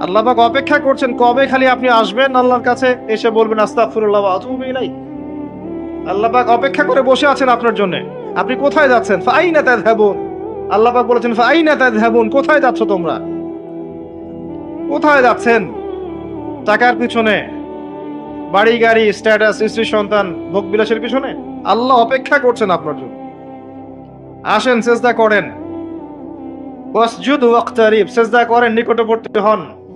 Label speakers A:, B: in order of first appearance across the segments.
A: আল্লাহ পাক অপেক্ষা করছেন, কবে খালি আপনি আসবেন? আল্লাহর কাছে এসে বলবেন, আস্তাগফিরুল্লাহ ওয়া আতুবু ইলাইহি আল্লাহ পাক অপেক্ষা করে বসে আছেন আপনার জন্য। আপনি কোথায় যাচ্ছেন? ফাইনা তাযহাবুন। আল্লাহ পাক বলেছেন, ফাইনা তাযহাবুন, কোথায় যাচ্ছ তোমরা? কোথায় যাচ্ছেন? টাকার পিছনে। বাড়ি, গাড়ি স্ট্যাটাস স্ত্রী, সন্তান, ভোগ বিলাসের পিছনে। আল্লাহ অপেক্ষা করছেন আপনার জন্য। আসেন, সেজদা করেন। ওয়াসজুদ ওয়াক্তারিব, সেজদা করেন, নিকটবর্তী হন।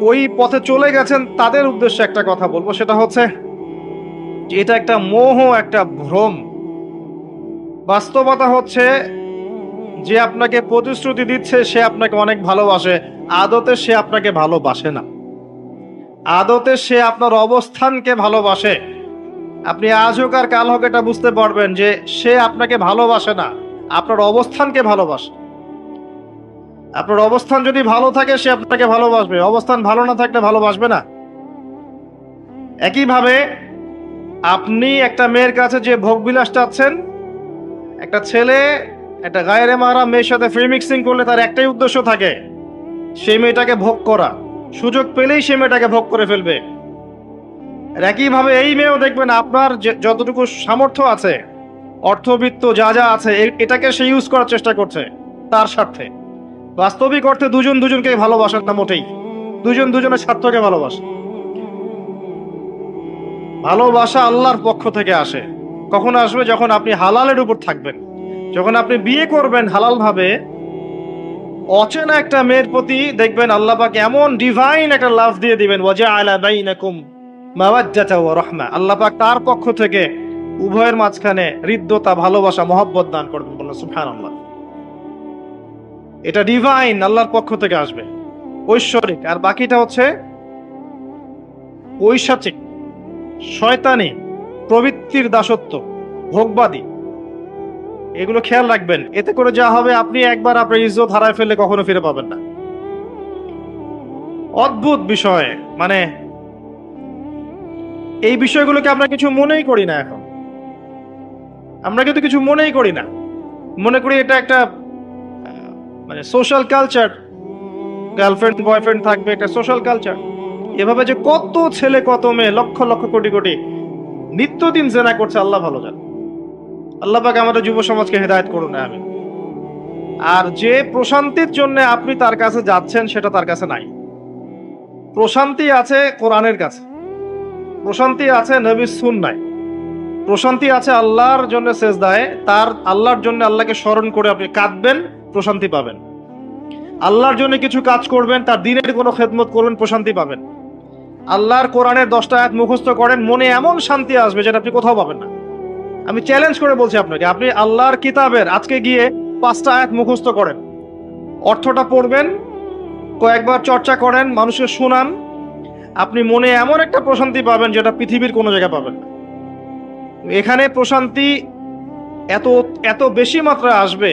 A: ওই পথে চলে গেছেন, তাদের উদ্দেশ্যে একটা কথা বলব, সেটা হচ্ছে এটা একটা মোহ, একটা ভ্রম। বাস্তবতা হচ্ছে যে আপনাকে প্রতিশ্রুতি দিচ্ছে, সে আপনাকে অনেক ভালোবাসে, আদতে সে আপনাকে ভালোবাসে না। আদতে সে আপনার অবস্থানকে ভালোবাসে। আপনি আজ হোক আর কাল হোক এটা বুঝতে পারবেন যে সে আপনাকে ভালোবাসে না, আপনার অবস্থানকে ভালোবাসে। আপনার অবস্থান যদি ভালো থাকে, সে আপনাকে ভালোবাসবে। অবস্থান ভালো না থাকলে ভালোবাসবে না। একইভাবে আপনি একটা মেয়ের কাছে যে ভোগ বিলাস চাচ্ছেন, একটা ছেলে, একটা গায়ের মারা মেয়ের সাথে ফ্রি মিক্সিং করলে তার একটাই উদ্দেশ্য থাকে সেই মেয়েটাকে ভোগ করা। সুযোগ পেলেই সে মেয়েটাকে ভোগ করে ফেলবে। একইভাবে এই মেয়েও দেখবেন, আপনার যতটুকু সামর্থ্য আছে, অর্থবিত্ত যা যা আছে এটাকে সে ইউজ করার চেষ্টা করছে, তার স্বার্থে। বাস্তবিক অর্থে দুজন দুজনকে ভালোবাসেন না মোটেই। দুজন দুজনের স্বার্থকে ভালোবাসে। ভালোবাসা আল্লাহর পক্ষ থেকে আসে। কখন আসবে যখন আপনি হালালের উপর থাকবেন। যখন আপনি বিয়ে করবেন হালাল ভাবে অচেনা একটা মেয়ের প্রতি দেখবেন আল্লাহ এমন ডিভাইন একটা লাভ দিয়ে দিবেন ওয়াজা আল্লাহ পাক তার পক্ষ থেকে উভয়ের মাঝখানে হৃদ্যতা, ভালোবাসা, মহব্বত দান করবেন বলুন সুবহানাল্লাহ। এটা ডিভাইন আল্লাহর পক্ষ থেকে আসবে। ঐশ্বরিক, আর বাকিটা হচ্ছে ঐশাচিক শয়তানি, প্রবৃত্তির দাসত্ব, ভোগবাদী। এগুলো খেয়াল রাখবেন। এতে করে যা হবে, আপনি একবার আপনার ইজ্জত হারায় ফেললে কখনো ফিরে পাবেন না। অদ্ভুত বিষয় মানে এই বিষয়গুলোকে আমরা কিছু মনেই করি না এখন। আমরা কিন্তু কিছু মনেই করি না। মনে করি এটা একটা মানে সোশ্যাল কালচার গার্লফ্রেন্ড বয়ফ্রেন্ড থাকবে একটা সোশ্যাল কালচার এভাবে যে কত ছেলে, কত মেয়ে, লক্ষ লক্ষ, কোটি কোটি নিত্যদিন জেনা করছে, আল্লাহ ভালো জানে। আল্লাহ পাক আমাদের যুব সমাজকে হেদায়েত করুন আমি আর যে প্রশান্তির জন্য আপনি তার কাছে যাচ্ছেন, সেটা তার কাছে নাই। প্রশান্তি আছে কোরআনের কাছে। প্রশান্তি আছে নবী সুন্নায়। প্রশান্তি আছে আল্লাহর জন্য শেষ দায় তার আল্লাহর জন্য আল্লাহকে স্মরণ করে আপনি কাঁদবেন। প্রশান্তি পাবেন। আল্লাহর জন্য কিছু কাজ করবেন, তার দিনের কোনো খেদমত করবেন, প্রশান্তি পাবেন। আল্লাহর কোরআনের দশটা আয়াত মুখস্থ করেন, মনে এমন শান্তি আসবে যেটা আপনি কোথাও পাবেন না। আমি চ্যালেঞ্জ করে বলছি আপনাকে, আপনি আল্লাহর কিতাবের আজকে গিয়ে পাঁচটা আয়াত মুখস্থ করেন। অর্থটা পড়বেন, কয়েকবার চর্চা করেন মানুষকে শোনান। আপনি মনে এমন একটা প্রশান্তি পাবেন যেটা পৃথিবীর কোনো জায়গায় পাবেন এখানে প্রশান্তি এত এত বেশি মাত্রায় আসবে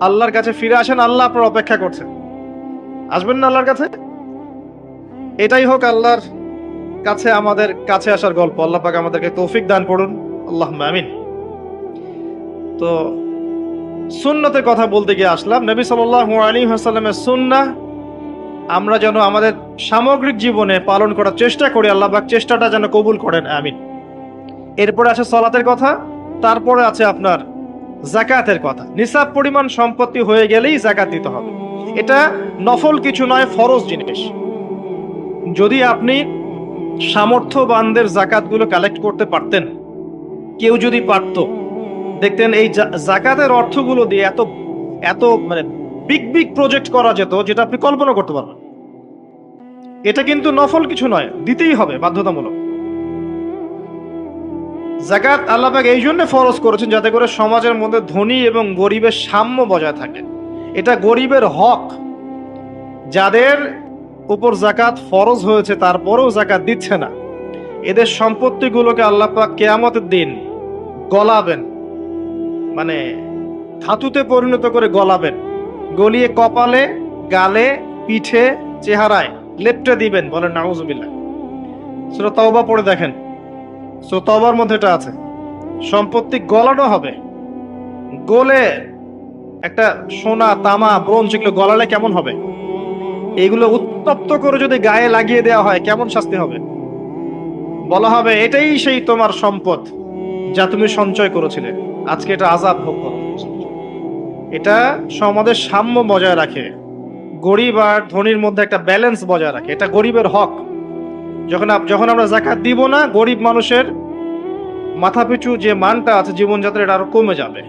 A: আল্লাহর কাছে ফিরে আসেন, আল্লাহ আপনার অপেক্ষা করছেন। আসবেন না আল্লাহর কাছে? এটাই হোক আল্লাহর কাছে আমাদের কাছে আসার গল্প। আল্লাহ পাক আমাদেরকে তৌফিক দান করুন। আল্লাহ আমিন। তো সুন্নতের কথা বলতে গিয়ে আসলাম। নবী সাল্লাল্লাহু আলাইহি ওয়াসাল্লামের সুন্নাহ আমরা যেন আমাদের সামগ্রিক জীবনে পালন করার চেষ্টা করি, আল্লাহ পাক চেষ্টাটা যেন কবুল করেন, আমিন। এরপরে আছে সলাতের কথা, তারপরে আছে আপনার জাকাতের কথা। নিসাব পরিমাণ সম্পত্তি হয়ে গেলেই জাকাত দিতে হবে। এটা নফল কিছু নয়, ফরজ জিনিস। যদি আপনি সামর্থ্যবানদের জাকাতগুলো কালেক্ট করতে পারতেন, কেউ যদি পারতো, দেখতেন এই জাকাতের অর্থগুলো দিয়ে এত এত মানে বিগ বিগ প্রজেক্ট করা যেত, যেটা আপনি কল্পনা করতে পারবেন। এটা কিন্তু নফল কিছু নয়, দিতেই হবে বাধ্যতামূলক। জাকাত আল্লাপাক এই জন্য ফরজ করেছেন যাতে করে সমাজের মধ্যে ধনী এবং গরিবের সাম্য বজায় থাকে। এটা গরিবের হক। যাদের উপর জাকাত ফরজ হয়েছে, তারপরেও জাকাত দিচ্ছে না। এদের সম্পত্তিগুলোকে আল্লাপাক কেয়ামতের দিন গলাবেন। মানে ধাতুতে পরিণত করে গলাবেন। গলিয়ে কপালে, গালে, পিঠে, চেহারায় লেপটে দিবেন বলেন নাউজুবিল্লাহ। সেটা তওবা পড়ে দেখেন। সো তবার মধ্যে এটা আছে। সম্পত্তি গলানো হবে। গলে একটা সোনা, তামা, ব্রোঞ্জ এগুলো গলালে কেমন হবে? এগুলো উত্তপ্ত করে যদি গায়ে লাগিয়ে দেওয়া হয়, কেমন শাস্তি হবে? বলা হবে, এটাই সেই তোমার সম্পদ যা তুমি সঞ্চয় করেছিলে। আজকে এটা আজাদ ভোগ করো। এটা সমাজের সাম্য বজায় রাখে। গরিব আর ধনীর মধ্যে একটা ব্যালেন্স বজায় রাখে। এটা গরিবের হক। যখন যখন আমরা জাকাত দিব না, গরিব মানুষের মাথাপিছু যে মানটা আছে জীবনযাত্রা এটা আরও কমে যাবে।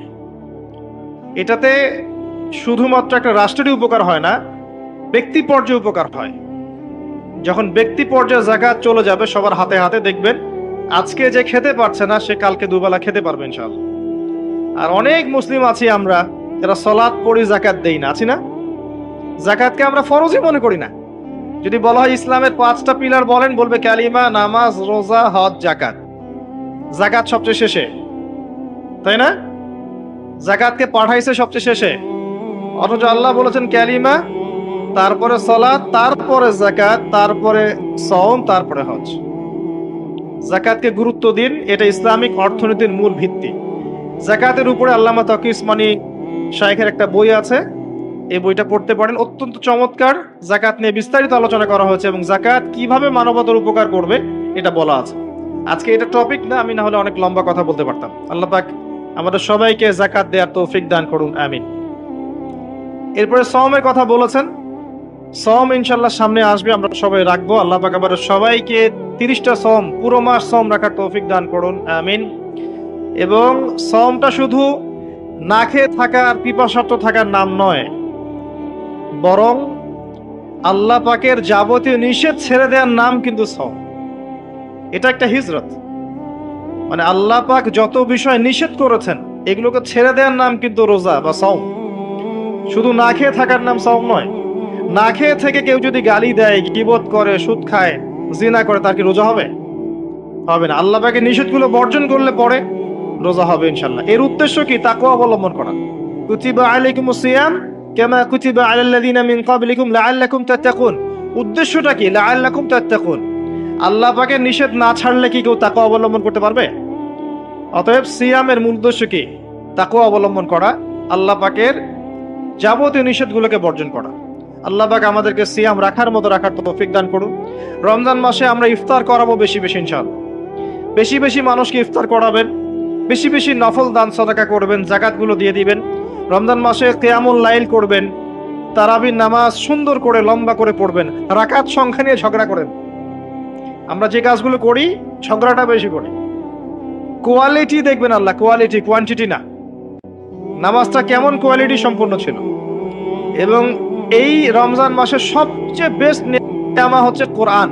A: এটাতে শুধুমাত্র একটা রাষ্ট্রেরই উপকার হয় না, ব্যক্তি পর্যায়ে উপকার হয়। যখন ব্যক্তি পর্যায়ে জাকাত চলে যাবে, সবার হাতে হাতে দেখবেন, আজকে যে খেতে পারছে না, সে কালকে দুবেলা খেতে পারবে ইনশাআল্লাহ। আর অনেক মুসলিম আছি আমরা, যারা সলাৎ পড়ি জাকাত দেই না, আছি না? জাকাতকে আমরা ফরজই মনে করি না। যদি বলা হয় ইসলামের পাঁচটা পিলার বলেন, বলবে ক্যালিমা নামাজ, রোজা, হজ জাকাত জাকাত সবচেয়ে শেষে। তাই না? জাকাতকে পাঠাইছে সবচেয়ে শেষে। অথচ আল্লাহ বলেছেন ক্যালিমা তারপরে সলাৎ তারপরে জাকাত তারপরে সওম, তারপরে হজ। জাকাতকে গুরুত্ব দিন, এটা ইসলামিক অর্থনীতির মূল ভিত্তি। জাকাতের উপরে আল্লামা তকি ইসমানি শাইখের একটা বই আছে এই বইটা পড়তে পারেন। অত্যন্ত চমৎকার। জাকাত নিয়ে বিস্তারিত আলোচনা করা হয়েছে এবং জাকাত কীভাবে মানবতার উপকার করবে, এটা বলা আছে। আজকে এটা টপিক না, আমি না হলে অনেক লম্বা কথা বলতে পারতাম। আল্লাহ পাক আমাদের সবাইকে জাকাত দেওয়ার তৌফিক দান করুন, আমিন। এরপরে সমের কথা বলেছেন। সম ইনশাল্লাহ সামনে আসবে, আমরা সবাই রাখব। আল্লাহ পাক আবার সবাইকে তিরিশটা সম পুরো মাস সম রাখার তৌফিক দান করুন, আমিন। এবং সমটা শুধু না খেয়ে থাকা আর পিপাসার্থ থাকার নাম নয় বরং আল্লাহ পাকের যাবতীয় নিষেধ ছেড়ে দেওয়ার নাম কিন্তু সম এটা একটা হিজরত। মানে আল্লাহ পাক যত বিষয় নিষেধ করেছেন, এগুলোকে ছেড়ে দেওয়ার নাম কিন্তু রোজা বা সম শুধু না খেয়ে থাকার নাম সম নয়, না খেয়ে থেকে কেউ যদি গালি দেয়, গিবত করে, সুদ খায়, জিনা করে, তার কি রোজা হবে? হবে না। আল্লাহ পাকে নিষেধগুলো বর্জন করলে পরে রোজা হবে ইনশাল্লাহ এর উদ্দেশ্য কি? তাকে অবলম্বন করা। কুতিবা আলাইকুম সিয়াম কামা কুতিবা আলাল্লাযিনা মিন ক্বাবলিকুম লাআল্লাকুম তাত্তাকুন উদ্দেশ্যটা কি? লাআল্লাকুম তাত্তাকুন আল্লাহ পাকের নিষেধ না ছাড়লে কি কেউ তাকে অবলম্বন করতে পারবে? অতএব সিয়ামের মূল উদ্দেশ্য কি? তাকে অবলম্বন করা, আল্লাহ পাকের যাবতীয় নিষেধগুলোকে বর্জন করা। আল্লাহ পাক আমাদেরকে সিয়াম রাখার মতো রাখার তৌফিক দান করুন। রমজান মাসে আমরা ইফতার করাবো বেশি বেশি, ইনশাআল্লাহ। বেশি বেশি মানুষকে ইফতার করাবেন, বেশি বেশি নফল দান সদাকা করবেন, জাকাতগুলো দিয়ে দিবেন। রমজান মাসে কেয়ামুল লাইল করবেন তারাবির নামাজ সুন্দর করে লম্বা করে পড়বেন, রাকাত সংখ্যা নিয়ে ঝগড়া করেন। আমরা যে কাজগুলো করি, ঝগড়াটা বেশি করি। কোয়ালিটি দেখবেন আল্লাহ কোয়ালিটি কোয়ান্টিটি না। নামাজটা কেমন কোয়ালিটি সম্পূর্ণ ছিল। এবং এই রমজান মাসের সবচেয়ে বেস্ট নেমা হচ্ছে কোরআন।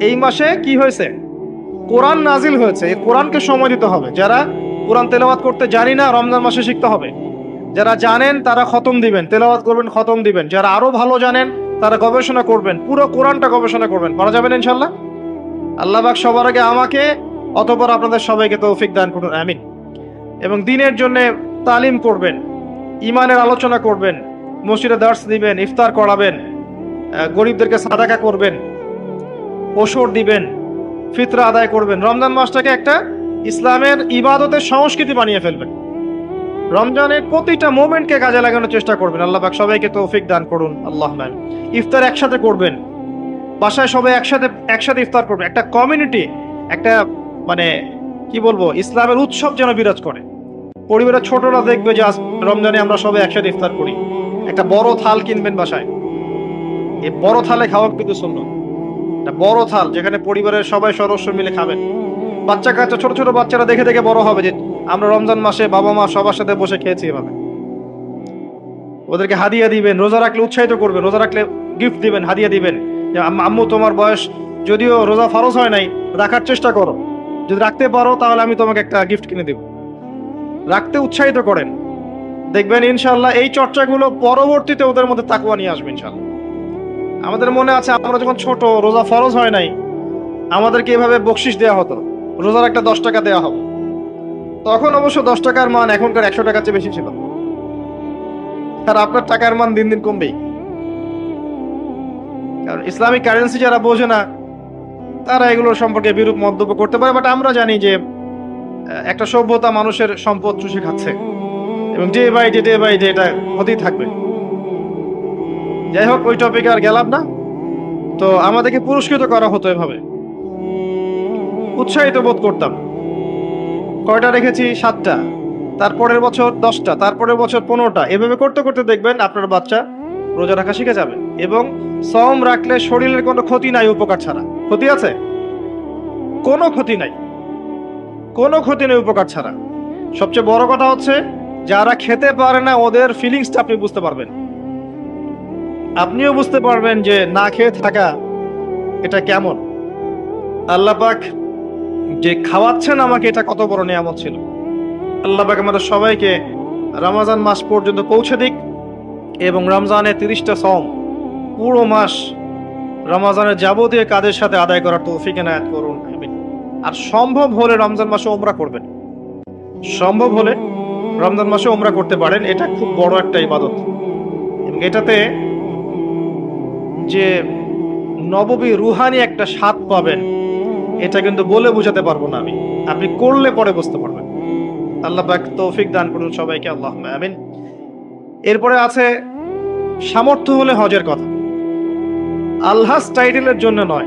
A: এই মাসে কি হয়েছে? কোরআন নাজিল হয়েছে। এই কোরআনকে সময় দিতে হবে। যারা কোরআন তেলাওয়াত করতে জানি না, রমজান মাসে শিখতে হবে। যারা জানেন তারা খতম দিবেন, তেলাওয়াত করবেন, খতম দিবেন। যারা আরও ভালো জানেন, তারা গবেষণা করবেন, পুরো কোরআনটা গবেষণা করবেন। করা যাবেন ইনশাল্লাহ? আল্লাহ পাক সবার আগে আমাকে, অতপর আপনাদের সবাইকে তৌফিক দান করুন, আমিন। এবং দিনের জন্য তালিম করবেন ইমানের আলোচনা করবেন, মসজিদে দার্স দিবেন, ইফতার করাবেন গরিবদেরকে সাদাকা করবেন ওসর দিবেন, ফিতরা আদায় করবেন। রমজান মাসটাকে একটা ইসলামের ইবাদতের সংস্কৃতি বানিয়ে ফেলবেন। রমজানের প্রতিটা মোমেন্টকে কাজে লাগানোর চেষ্টা করবেন। আল্লাহ পাক সবাইকে তৌফিক দান করুন। আল্লাহ ইফতার একসাথে করবেন। বাসায় সবাই একসাথে একসাথে ইফতার করবে একটা কমিউনিটি, একটা মানে কি বলব, ইসলামের উৎসব যেন বিরাজ করে। পরিবারের ছোটরা দেখবে যে রমজানে আমরা সবাই একসাথে ইফতার করি। একটা বড় থাল কিনবেন বাসায়। এই বড় থালে খাওয়া কিন্তু শূন্য একটা বড় থাল যেখানে পরিবারের সবাই সদস্য মিলে খাবেন। বাচ্চা কাচ্চা, ছোট ছোট বাচ্চারা দেখে দেখে বড় হবে যে আমরা রমজান মাসে বাবা মা সবার সাথে বসে খেয়েছি এভাবে। ওদেরকে হাদিয়া দিবেন, রোজা রাখলে উৎসাহিত করবেন, রোজা রাখলে গিফট দিবেন, হাদিয়া দিবেন আম্মু তোমার বয়স যদিও রোজা ফরজ হয় নাই, রাখার চেষ্টা করো। যদি রাখতে পারো তাহলে আমি তোমাকে একটা গিফট কিনে দেব। রাখতে উৎসাহিত করেন। দেখবেন ইনশাল্লাহ এই চর্চাগুলো পরবর্তীতে ওদের মধ্যে তাকুয়া নিয়ে আসবে ইনশাল্লাহ আমাদের মনে আছে আমরা যখন ছোট, রোজা ফরজ হয় নাই, আমাদেরকে এভাবে বকশিস দেওয়া হতো। রোজার একটা দশ টাকা দেওয়া হবে। তখন অবশ্য দশ টাকার মান এখনকার একশো টাকার চেয়ে বেশি ছিল। আর আপনার টাকার মান দিন দিন কমবেই। কারণ ইসলামিক কারেন্সি যারা বোঝে না, তারা এগুলো সম্পর্কে বিরূপ মন্তব্য করতে পারে বাট আমরা জানি যে একটা সভ্যতা মানুষের সম্পদ চুষে খাচ্ছে। এবং day by day day by day এটা হতেই থাকবে। যাই হোক ওই টপিকে আর গেলাম না। তো আমাদেরকে পুরস্কৃত করা হতো এভাবে। উৎসাহিত বোধ করতাম। কয়টা রেখেছি? সাতটা। তারপরের বছর দশটা, তারপরের বছর পনেরোটা। এভাবে করতে করতে দেখবেন আপনার বাচ্চা রোজা রাখা শিখে যাবে এবং সম রাখলে শরীরের কোনো ক্ষতি নাই উপকার ছাড়া। ক্ষতি আছে? কোনো ক্ষতি নাই। কোনো ক্ষতি নেই উপকার ছাড়া। সবচেয়ে বড় কথা হচ্ছে, যারা খেতে পারে না, ওদের ফিলিংসটা আপনি বুঝতে পারবেন। আপনিও বুঝতে পারবেন যে না খেয়ে থাকা এটা কেমন। আল্লাহ পাক যে খাওয়াচ্ছেন আমাকে, এটা কত বড় নিয়ামত ছিল। আল্লাহ পাক আমাদের সবাইকে রমাজান মাস পর্যন্ত পৌঁছে দিক এবং রমজানের তিরিশটা সম পুরো মাস রমাজানের যাবতীয় কাজের সাথে আদায় করার তৌফিক এনায়াত করুন আর সম্ভব হলে রমজান মাসে ওমরা করবেন। সম্ভব হলে রমজান মাসে ওমরা করতে পারেন, এটা খুব বড় একটা ইবাদত। এবং এটাতে যে নববী রুহানি একটা স্বাদ পাবেন এটা কিন্তু বলে বোঝাতে পারব না আমি। আপনি করলে পরে বুঝতে পারবেন। আল্লাহ তৌফিক দান করুন সবাইকে আল্লাহ আমিন। এরপরে আছে সামর্থ্য হলে হজের কথা। আলহাস টাইটেলের জন্য নয়।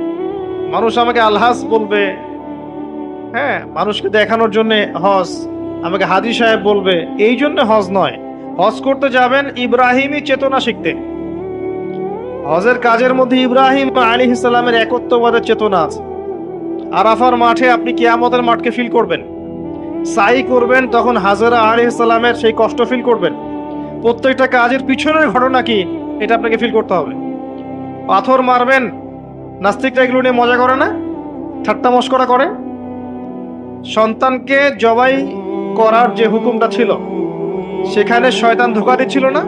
A: মানুষ আমাকে আলহাস বলবে হ্যাঁ মানুষকে দেখানোর জন্য হজ, আমাকে হাজি সাহেব বলবে, এই জন্য হজ নয়। হজ করতে যাবেন ইব্রাহিমই চেতনা শিখতে। হজের কাজের মধ্যে ইব্রাহিম আলী ইসলামের একত্ববাদের চেতনা আছে। আরাফার মাঠে আপনি কেয়ামতের মাঠকে ফিল করবেন। সাই করবেন তখন হাজারা আলী ইসলামের সেই কষ্ট ফিল করবেন। প্রত্যেকটা কাজের পিছনের ঘটনা কি, এটা আপনাকে ফিল করতে হবে। পাথর মারবেন, নাস্তিকরা এগুলো নিয়ে মজা করে না? ঠাট্টা মস্করা করে? সন্তানকে জবাই করার যে হুকুমটা ছিল, সেখানে শয়তান ধোকা দিচ্ছিল না?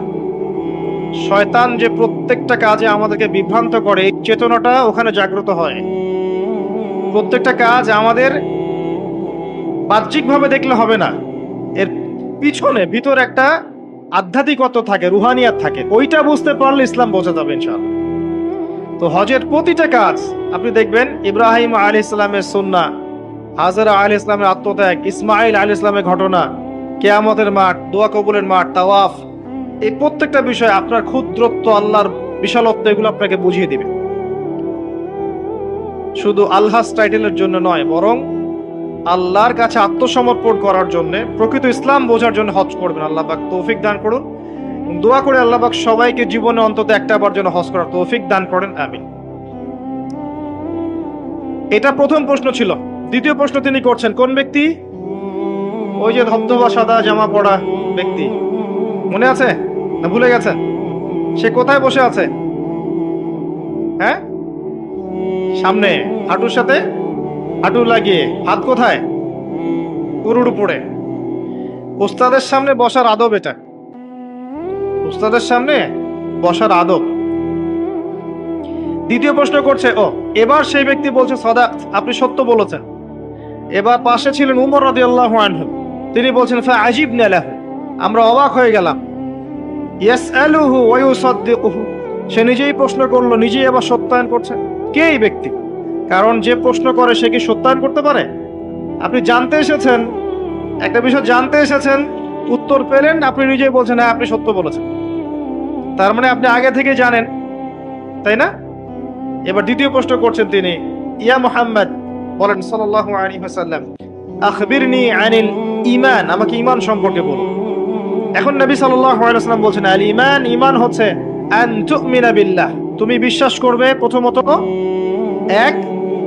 A: শয়তান যে প্রত্যেকটা কাজে আমাদেরকে বিভ্রান্ত করে চেতনাটা ওখানে জাগ্রত হয়। প্রত্যেকটা কাজ আমাদের বাহ্যিকভাবে দেখলে হবে না। এর পিছনে, ভিতর একটা আধ্যাত্মিকত্ব থাকে, রুহানিয়াত থাকে। ওইটা বুঝতে পারলে ইসলাম বোঝা যাবে ইনশাআল্লাহ। তো হজের প্রতিটা কাজ, আপনি দেখবেন ইব্রাহিম আলী ইসলামের সন্না হাজারা আলী ইসলামের আত্মত্যাগ ইসমাইল আলী ইসলামের ঘটনা, কেয়ামতের মাঠ, দোয়া কবুলের মাঠ, তাওয়াফ, এই প্রত্যেকটা বিষয় আপনার ক্ষুদ্রত্ব, আল্লাহর বিশালত্ব, এগুলো আপনাকে বুঝিয়ে দিবে। শুধু আল্লাহ টাইটেলের জন্য নয়, বরং আল্লাহর কাছে আত্মসমর্পণ করার জন্য প্রকৃত ইসলাম বোঝার জন্য হজ করবেন। আল্লাহ পাক তৌফিক দান করুন। দোয়া করে আল্লাহ পাক সবাইকে জীবনে অন্তত একটা বার জন্য হজ করার তৌফিক দান করেন। আমি এটা প্রথম প্রশ্ন ছিল। দ্বিতীয় প্রশ্ন তিনি করছেন, কোন ব্যক্তি? ওই যে ধবধবা সাদা জামা পড়া ব্যক্তি। মনে আছে? না ভুলে গেছেন সে কোথায় বসে আছে? হ্যাঁ? সামনে, হাঁটুর সাথে? হাঁটু লাগিয়ে, হাত কোথায়? পুরুর উপরে উস্তাদের সামনে বসার আদব এটা। উস্তাদের সামনে বসার আদব। দ্বিতীয় প্রশ্ন করছে, ও, এবার সেই ব্যক্তি বলছে সদা আপনি সত্য বলেছেন। এবার পাশে ছিলেন উমর রাদিয়াল্লাহু আনহু। তিনি বলছেন আজিব নালাহ আমরা অবাক হয়ে গেলাম। ইয়াসআলুহু ওয়া ইউসাদ্দিকুহু। সে নিজেই প্রশ্ন করল, নিজেই আবার সত্যায়ন করছে। কে এই ব্যক্তি? কারণ যে প্রশ্ন করে সে কি সত্যায়ন করতে পারে? আপনি জানতে এসেছেন, একটা বিষয় জানতে এসেছেন, উত্তর পেলেন, আপনি নিজেই বলছেন হ্যাঁ আপনি সত্য বলেছেন। তার মানে আপনি আগে থেকে জানেন, তাই না? এবার দ্বিতীয় প্রশ্ন করছেন তিনি, ইয়া মোহাম্মদ, বলেন, সাল্লাল্লাহু আলাইহি ওয়াসাল্লাম, আখবিরনি আনিল ঈমান, আমাকে ঈমান সম্পর্কে বলুন। এখন নবী সাল্লাল্লাহু আলাইহি ওয়াসাল্লাম বলছেন আল ঈমান ঈমান হচ্ছে আন তুমিনা বিল্লাহ। তুমি বিশ্বাস করবে প্রথমত? এক,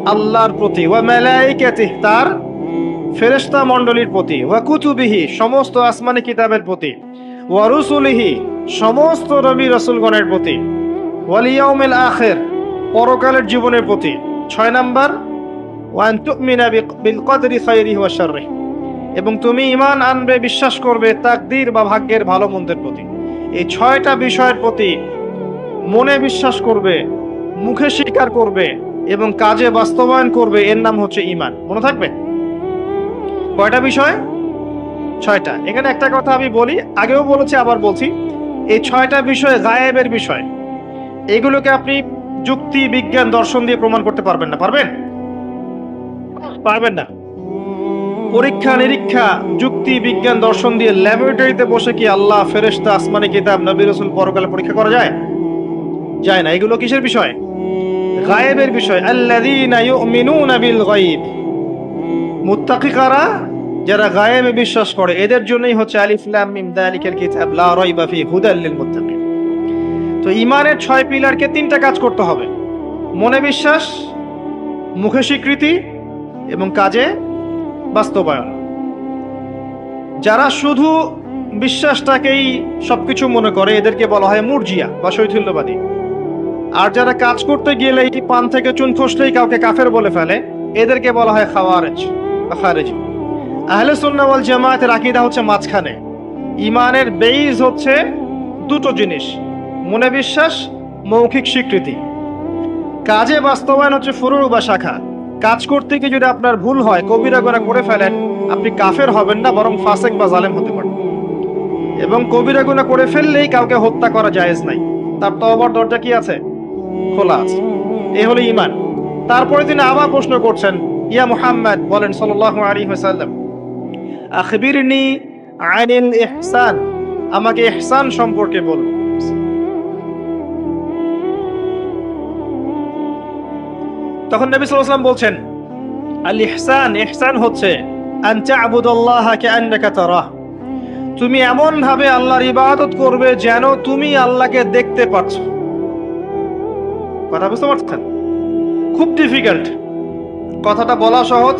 A: আল্লাহর প্রতি, ওয়া মালাইকাতিহ, তার ফেরেশতা মণ্ডলীর প্রতি, ওয়া কুতুবিহি, সমস্ত আসমানি কিতাবের প্রতি, ওয়া রুসুলিহি, সমস্ত নবী রাসূলগণের প্রতি, ওয়াল ইয়াউমিল আখির, পরকালের জীবনের প্রতি। ছয় নাম্বার ওয়ান তুমিনা বিল কদরি খাইরিহি ওয়া এবং তুমি ইমান আনবে, বিশ্বাস করবে তাকদির বা ভাগ্যের ভালো মন্দের প্রতি। এই ছয়টা বিষয়ের প্রতি মনে বিশ্বাস করবে, মুখে স্বীকার করবে এবং কাজে বাস্তবায়ন করবে, এর নাম হচ্ছে ঈমান। মনে থাকবে? কয়টা বিষয়? ছয়টা। এখানে একটা কথা আমি বলি, আগেও বলেছি, আবার বলছি। এই ছয়টা বিষয় গায়েবের বিষয়। এগুলোকে আপনি যুক্তি, বিজ্ঞান, দর্শন দিয়ে প্রমাণ করতে পারবেন না। পারবেন? পারবেন না। পরীক্ষা, নিরীক্ষা, যুক্তি, বিজ্ঞান, দর্শন দিয়ে ল্যাবরেটরিতে বসে কি আল্লাহ, ফেরেশতা, আসমানি কিতাব, নবী রসুল পরকালে পরীক্ষা করা যায়? যায় না। এগুলো কিসের বিষয়? গায়েবের বিষয়। আল্লাযীনা ইউমিনুনা বিল গায়ব। যারা গায়েবে বিশ্বাস করে। এদের জন্যই হচ্ছে আলিফ লাম মিম যালিকাল কিতাব। লা রাইবা ফি হুদাল লিল মুত্তাকিন। তো ইমানের ছয় পিলারকে তিনটা কাজ করতে হবে। মনে বিশ্বাস, মুখে স্বীকৃতি এবং কাজে বাস্তবায়ন। যারা শুধু বিশ্বাসটাকেই সবকিছু মনে করে, এদেরকে বলা হয় মুরজিয়া বা শৈথিল্যবাদী। আর যারা কাজ করতে গেলে এটি পান থেকে চুন খসলেই কাউকে কাফের বলে ফেলে, এদেরকে বলা হয় খাওয়ারেজ খারেজি আহলে সুন্নাহ ওয়াল জামায়াতের আকীদা হচ্ছে মাঝখানে। ইমানের বেইজ হচ্ছে দুটো জিনিস, মনে বিশ্বাস, মৌখিক স্বীকৃতি। কাজে বাস্তবায়ন হচ্ছে ফুরু বা শাখা। কাজ করতে গিয়ে যদি আপনার ভুল হয়, কবিরা গোনা করে ফেলেন, আপনি কাফের হবেন না, বরং ফাসেক বা জালেম হতে পারেন। এবং কবিরা গুনাহ করে ফেললেই কাউকে হত্যা করা জায়েজ নাই। তার তওবার দরজা কি আছে? খোলা আছে। এই হলো ঈমান। তারপরে তিনি আবার প্রশ্ন করছেন, ইয়া মুহাম্মদ, বলেন সাল্লাল্লাহু আলাইহি ওয়াসাল্লাম, আখবিরনি আনিল ইহসান? আমাকে ইহসান সম্পর্কে বলুন। তখন নবী ওয়াসাল্লাম বলছেন, আল ইহসান ইহসান হচ্ছে, আন তা'বুদাল্লাহ কাআন্নাকা তারাহ। তুমি এমন ভাবে আল্লাহর ইবাদত করবে যেন তুমি আল্লাহকে দেখতে পাচ্ছ। কথা বুঝতে পারছেন? খুব ডিফিকাল্ট কথাটা বলা সহজ,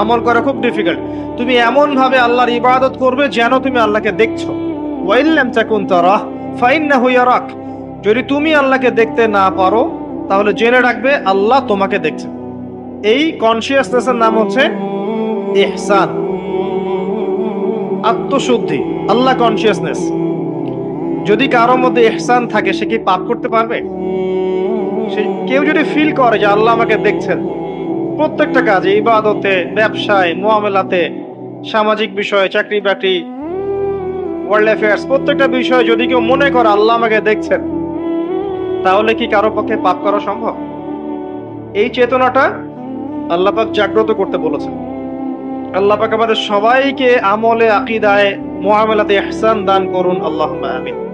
A: আমল করা খুব ডিফিকাল্ট তুমি এমন ভাবে আল্লাহর ইবাদত করবে যেন তুমি আল্লাহকে দেখছ। ওয়াইল্লাম তাকুন তারাহ, ফাইন্নাহু ইয়ারাক। যদি তুমি আল্লাহকে দেখতে না পারো, তাহলে জেনে রাখবে আল্লাহ তোমাকে দেখছে। এই কনসিয়াসনেসের নাম হচ্ছে ইহসান। আত্মশুদ্ধি, আল্লাহ কনসিয়াসনেস যদি কারোর মধ্যে এহসান থাকে, সে কি পাপ করতে পারবে? কেউ যদি ফিল করে যে আল্লাহ আমাকে দেখছেন, প্রত্যেকটা কাজে, ইবাদতে, ব্যবসায়, মোয়ামেলাতে, সামাজিক বিষয়ে চাকরি বাকরি ওয়ার্ল্ড অ্যাফেয়ার্স প্রত্যেকটা বিষয়ে যদি কেউ মনে করে আল্লাহ আমাকে দেখছেন, তাহলে কি কারও পক্ষে পাপ করা সম্ভব? এই চেতনাটা আল্লাহ পাক জাগ্রত করতে বলেছেন। আল্লাহ পাক আমাদের সবাইকে আমলে, আকিদায়, মোয়ামেলাতে ইহসান দান করুন। আল্লাহ আমিন।